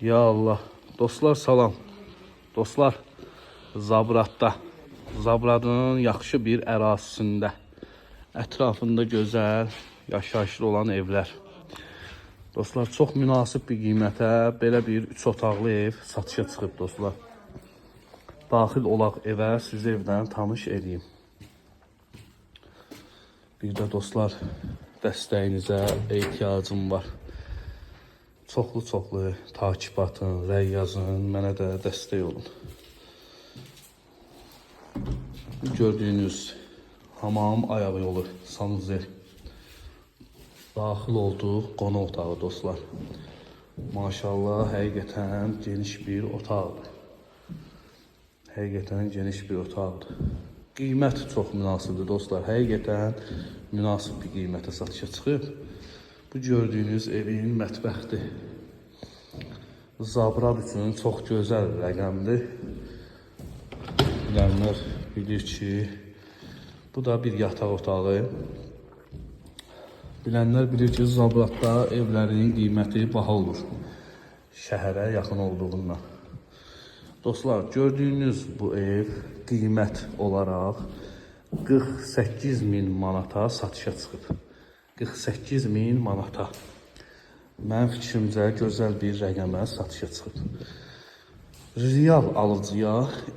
Ya Allah. Dostlar salam. Dostlar Zabratda. Zabradın yaxşı bir ərazisində. Ətrafında gözəl, yaşayışlı olan evlər. Dostlar çox münasib bir qiymətə belə bir 3 otaqlı ev satışa çıxıb dostlar. Daxil olaq evə, sizi evdən tanış edeyim. Bir də dostlar dəstəyinizə ehtiyacım var. Çoxlu-çoxlu takip atın, rəy yazın, mənə də dəstək olun. Gördüyünüz hamam ayağı yolu, sanuzel. Daxil olduq qonaq otağı dostlar. Maşallah həqiqətən geniş bir otaqdır. Həqiqətən geniş bir otaqdır. Qiymət çox münasibdir dostlar. Həqiqətən münasib bir qiymətə satışa çıxıb. Bu gördüyünüz evin mətbəxdir. Zabrad üçün çox gözəl rəqəmdir. Bilənlər bilir ki, bu da bir yataq otağı. Bilənlər bilir ki, Zabratda evlərin qiyməti baha olur. Şəhərə yaxın olduğundan. Dostlar, gördüyünüz bu ev qiymət olaraq 48 min manata satışa çıxıb. 48 min manata. Mənim fikrimcə gözəl bir rəqəmə satışa çıxıb. Real alıcıya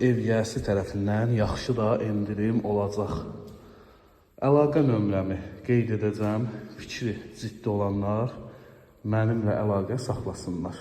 ev yiyəsi tərəfindən yaxşı da endirim olacaq. Əlaqə nömrəmi qeyd edəcəm. Fikri ciddi olanlar mənimlə əlaqə saxlasınlar.